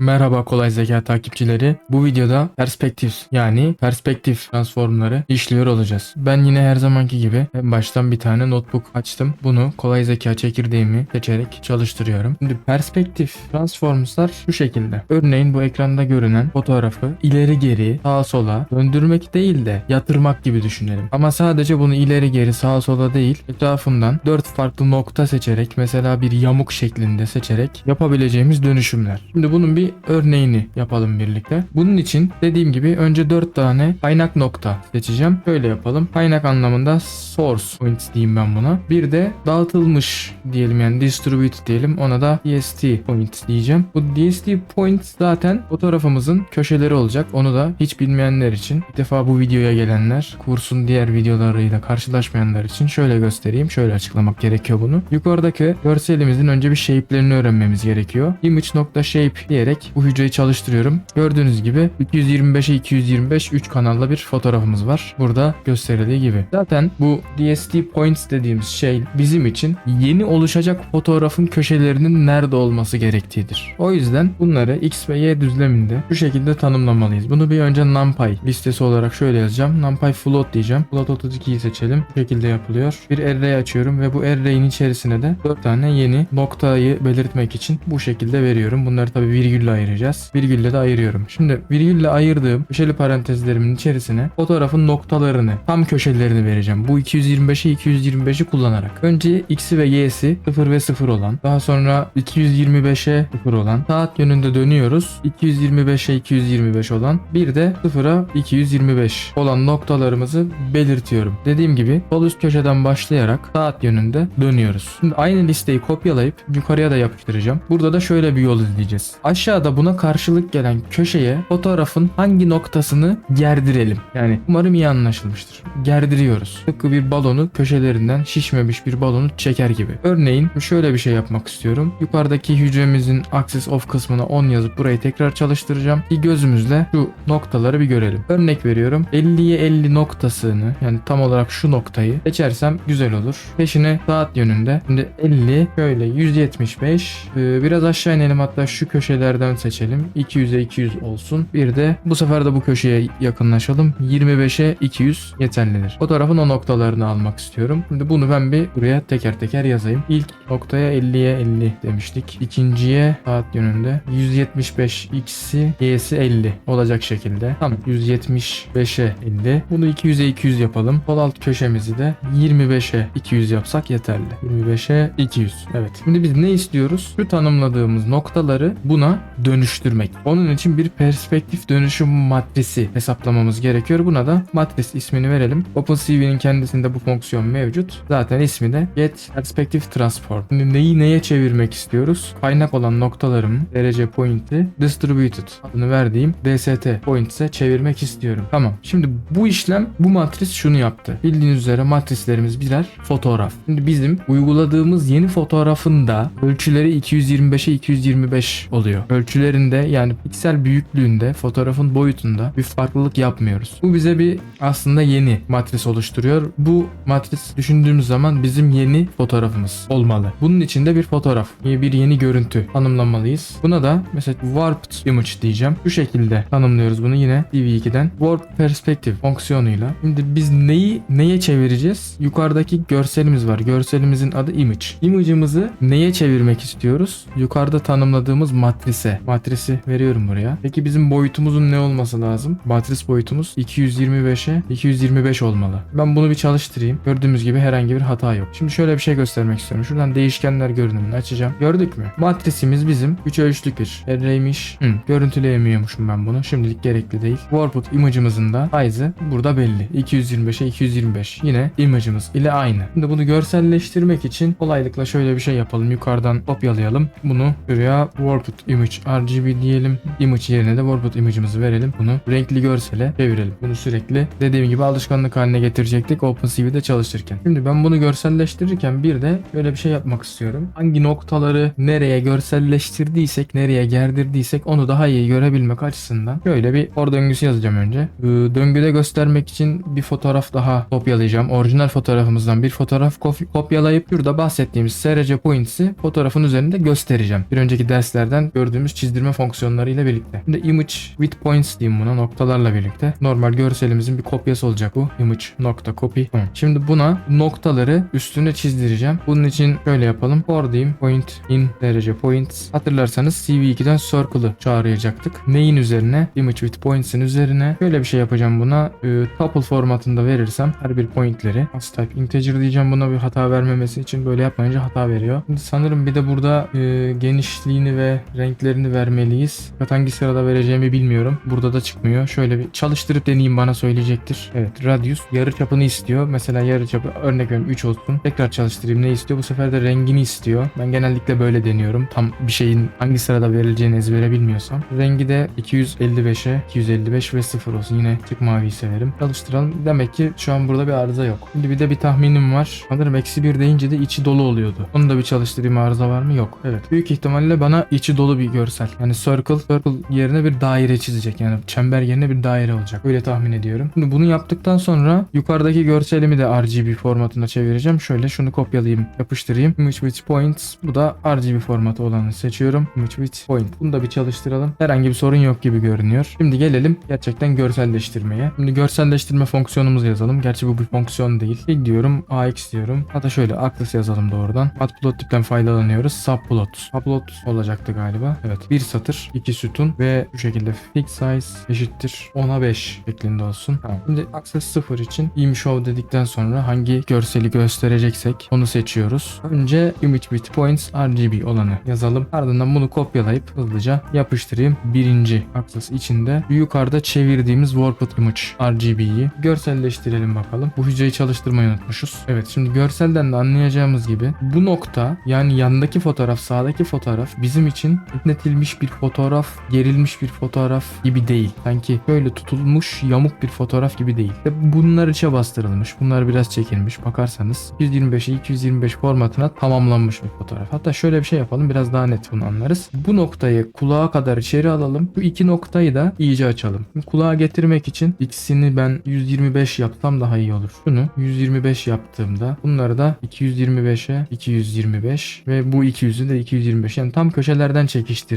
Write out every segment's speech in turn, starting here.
Merhaba kolay zeka takipçileri. Bu videoda perspektif yani perspektif transformları işliyor olacağız. Ben yine her zamanki gibi baştan bir tane notebook açtım. Bunu kolay zeka çekirdeğimi seçerek çalıştırıyorum. Şimdi perspektif transformslar şu şekilde. Örneğin bu ekranda görünen fotoğrafı ileri geri sağa sola döndürmek değil de yatırmak gibi düşünelim. Ama sadece bunu ileri geri sağa sola değil etrafından 4 farklı nokta seçerek mesela bir yamuk şeklinde seçerek yapabileceğimiz dönüşümler. Şimdi bunun bir örneğini yapalım birlikte. Bunun için dediğim gibi önce 4 tane kaynak nokta seçeceğim. Şöyle yapalım. Kaynak anlamında source points diyeyim ben buna. Bir de dağıtılmış diyelim yani distributed diyelim. Ona da DST points diyeceğim. Bu DST points zaten fotoğrafımızın köşeleri olacak. Onu da hiç bilmeyenler için ilk defa bu videoya gelenler kursun diğer videolarıyla karşılaşmayanlar için şöyle göstereyim. Şöyle açıklamak gerekiyor bunu. Yukarıdaki görselimizin önce bir shape'lerini öğrenmemiz gerekiyor. Image.shape diyerek bu hücreyi çalıştırıyorum. Gördüğünüz gibi 225'e 225 3 kanallı bir fotoğrafımız var. Burada gösterildiği gibi. Zaten bu DST points dediğimiz şey bizim için yeni oluşacak fotoğrafın köşelerinin nerede olması gerektiğidir. O yüzden bunları X ve Y düzleminde şu şekilde tanımlamalıyız. Bunu bir önce NumPy listesi olarak şöyle yazacağım. NumPy float diyeceğim. Float 32'yi seçelim. Bu şekilde yapılıyor. Bir array açıyorum ve bu array'in içerisine de 4 tane yeni noktayı belirtmek için bu şekilde veriyorum. Bunları tabi virgülle ayıracağız. Virgülle de ayırıyorum. Şimdi virgülle ayırdığım köşeli parantezlerimin içerisine fotoğrafın noktalarını, tam köşelerini vereceğim. Bu 225'i 225'i kullanarak. Önce x'i ve y'si 0 ve 0 olan, daha sonra 225'e 0 olan, saat yönünde dönüyoruz. 225'e 225 olan, bir de 0'a 225 olan noktalarımızı belirtiyorum. Dediğim gibi sol üst köşeden başlayarak saat yönünde dönüyoruz. Şimdi aynı listeyi kopyalayıp yukarıya da yapıştıracağım. Burada da şöyle bir yol izleyeceğiz. Aşağıda buna karşılık gelen köşeye fotoğrafın hangi noktasını gerdirelim. Yani umarım iyi anlaşılmıştır. Gerdiriyoruz. Tıpkı bir balonu köşelerinden şişmemiş bir balonu çeker gibi. Örneğin şöyle bir şey yapmak istiyorum. Yukarıdaki hücremizin axis of kısmına 10 yazıp burayı tekrar çalıştıracağım. Bir gözümüzle şu noktaları bir görelim. Örnek veriyorum. 50'ye 50 noktasını yani tam olarak şu noktayı seçersem güzel olur. Peşine saat yönünde. Şimdi 50 şöyle 175 ee, biraz aşağı inelim hatta şu köşelerden seçelim. 200'e 200 olsun. Bir de bu sefer de bu köşeye yakınlaşalım. 25'e 200 yeterlidir. Fotoğrafın o noktalarını almak istiyorum. Şimdi bunu ben bir buraya teker teker yazayım. İlk noktaya 50'ye 50 demiştik. İkinciye saat yönünde 175 x'i y'si 50 olacak şekilde. Tamam 175'e 50. Bunu 200'e 200 yapalım. Sol alt köşemizi de 25'e 200 yapsak yeterli. 25'e 200. Evet. Şimdi biz ne istiyoruz? Şu tanımladığımız noktaları buna dönüştürmek. Onun için bir perspektif dönüşüm matrisi hesaplamamız gerekiyor. Buna da matris ismini verelim. OpenCV'nin kendisinde bu fonksiyon mevcut. Zaten ismi de get perspective transform. Şimdi neyi neye çevirmek istiyoruz? Kaynak olan noktalarımın derece point'i distributed adını verdiğim dst points'e çevirmek istiyorum. Tamam. Şimdi bu işlem bu matris şunu yaptı. Bildiğiniz üzere matrislerimiz birer fotoğraf. Şimdi bizim uyguladığımız yeni fotoğrafın da ölçüleri 225'e 225 oluyor. Ölçülerinde yani piksel büyüklüğünde fotoğrafın boyutunda bir farklılık yapmıyoruz. Bu bize bir aslında yeni matris oluşturuyor. Bu matris düşündüğümüz zaman bizim yeni fotoğrafımız olmalı. Bunun içinde bir fotoğraf, bir yeni görüntü tanımlamalıyız. Buna da mesela warped image diyeceğim. Şu şekilde tanımlıyoruz bunu yine TV2'den. Warp perspective fonksiyonuyla. Şimdi biz neyi neye çevireceğiz? Yukarıdaki görselimiz var. Görselimizin adı image. Image'ımızı neye çevirmek istiyoruz? Yukarıda tanımladığımız matrise. Matrisi veriyorum buraya. Peki bizim boyutumuzun ne olması lazım? Matris boyutumuz 225'e 225 olmalı. Ben bunu bir çalıştırayım. Gördüğümüz gibi herhangi bir hata yok. Şimdi şöyle bir şey göstermek istiyorum. Şuradan değişkenler görünümünü açacağım. Gördük mü? Matrisimiz bizim 3 ölçlük bir array'miş. Hı, görüntüleyemiyormuşum ben bunu. Şimdilik gerekli değil. Warped image'ımızın da size'ı burada belli. 225'e 225. Yine image'ımız ile aynı. Şimdi bunu görselleştirmek için kolaylıkla şöyle bir şey yapalım. Yukarıdan kopyalayalım. Bunu buraya Warped image RGB diyelim. Image yerine de Warped image'ımızı verelim. Bunu renkli görsele çevirelim. Bunu sürekli dediğim gibi alışkanlık haline getirecektik OpenCV'de çalışırken. Şimdi ben bunu görselleştirirken bir de böyle bir şey yapmak istiyorum. Hangi noktaları nereye görselleştirdiysek, nereye gerdirdiysek onu daha iyi görebilmek açısından şöyle bir for döngüsü yazacağım önce. Ee, Döngüde göstermek için bir fotoğraf daha kopyalayacağım. Orijinal fotoğrafımızdan bir fotoğraf kopyalayıp şurada bahsettiğimiz SRC points'i fotoğrafın üzerinde göstereceğim. Bir önceki derslerden gördüğümüz çizdirme fonksiyonları ile birlikte. Şimdi image with points diyeyim buna noktalarla birlikte. Normal görselimizin bir kopyası olacak bu. Image nokta copy. Şimdi buna noktaları üstüne çizdireceğim. Bunun için şöyle yapalım. For diyeyim. Point in derece points. Hatırlarsanız CV2'den circle'ı çağıracaktık. Neyin üzerine? Image with points'in üzerine. Şöyle bir şey yapacağım buna. E, tuple formatında verirsem her bir pointleri as type integer diyeceğim buna bir hata vermemesi için böyle yapmayınca hata veriyor. Şimdi sanırım bir de burada e, genişliğini ve renklerini vermeliyiz. Fakat hangi sırada vereceğimi bilmiyorum. Burada da çıkmıyor. Şöyle bir çalıştırıp deneyeyim bana söyleyecektir. Evet radius yarı çapını istiyor. Mesela yarı çapı örnek veriyorum 3 olsun. Tekrar çalıştırayım ne istiyor? Bu sefer de rengini istiyor. Ben genellikle böyle deniyorum. Tam bir şeyin hangi sırada verileceğini ezbere bilmiyorsam. Rengi de 255'e 255 ve 0 olsun. Yine tık maviyi severim. Çalıştıralım. Demek ki şu an burada bir arıza yok. Şimdi bir de bir tahminim var. Sanırım eksi 1 deyince de içi dolu oluyordu. Onu da bir çalıştırayım arıza var mı? Yok. Evet. Büyük ihtimalle bana içi dolu bir görsel. Yani circle, circle yerine bir daire çizecek. Yani çember yerine bir daire olacak. Öyle tahmin ediyorum. Şimdi bunu yaptıktan sonra yukarıdaki görselimi de RGB formatına çevireceğim. Şöyle şunu kopyalayayım, yapıştırayım. Image with points. Bu da RGB formatı olanı seçiyorum. Image with point. Bunu da bir çalıştıralım. Herhangi bir sorun yok gibi görünüyor. Şimdi gelelim gerçekten görselleştirmeye. Şimdi görselleştirme fonksiyonumuzu yazalım. Gerçi bu bir fonksiyon değil. Fig diyorum, AX diyorum. Hatta şöyle Atlas yazalım doğrudan. Matplot tipten faydalanıyoruz. Subplot. Subplot olacaktı galiba. Evet. Bir satır, iki sütun ve bu şekilde fig size eşittir 10'a 5 şeklinde olsun. Tamam. Şimdi access 0 için im show dedikten sonra hangi görseli göstereceksek onu seçiyoruz. Önce image with points RGB olanı yazalım. Ardından bunu kopyalayıp hızlıca yapıştırayım. Birinci access içinde yukarıda çevirdiğimiz warped image RGB'yi görselleştirelim bakalım. Bu hücreyi çalıştırmayı unutmuşuz. Evet şimdi görselden de anlayacağımız gibi bu nokta yani yandaki fotoğraf sağdaki fotoğraf bizim için netletilmiş bir fotoğraf gerilmiş bir fotoğraf gibi değil. Sanki böyle tutulmuş yamuk bir fotoğraf gibi değil. Ve bunlar içe bastırılmış. Bunlar biraz çekilmiş. Bakarsanız 125'e 225 formatına tamamlanmış bir fotoğraf. Hatta şöyle bir şey yapalım biraz daha net bunu anlarız. Bu noktayı kulağa kadar içeri alalım. Bu iki noktayı da iyice açalım. Kulağa getirmek için ikisini ben 125 yapsam daha iyi olur. Şunu 125 yaptığımda bunları da 225'e 225 ve bu 200'ü de 225. Yani tam köşelerden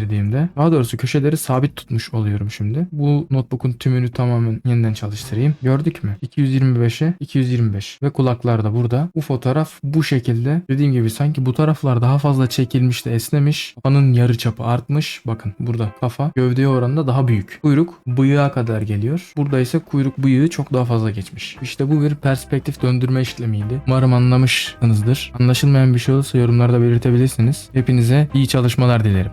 çekiştirdiğimde daha doğrusu köşeleri sabit tutmuş oluyorum şimdi. Bu notebook'un tümünü tamamen yeniden çalıştırayım. Gördük mü? 225'e 225 ve kulaklar da burada. Bu fotoğraf bu şekilde dediğim gibi sanki bu taraflar daha fazla çekilmiş de esnemiş. Kafanın yarı çapı artmış. Bakın burada kafa gövdeye oranında daha büyük. Kuyruk bıyığa kadar geliyor. Burada ise kuyruk bıyığı çok daha fazla geçmiş. İşte bu bir perspektif döndürme işlemiydi. Umarım anlamışsınızdır. Anlaşılmayan bir şey olursa yorumlarda belirtebilirsiniz. Hepinize iyi çalışmalar dilerim.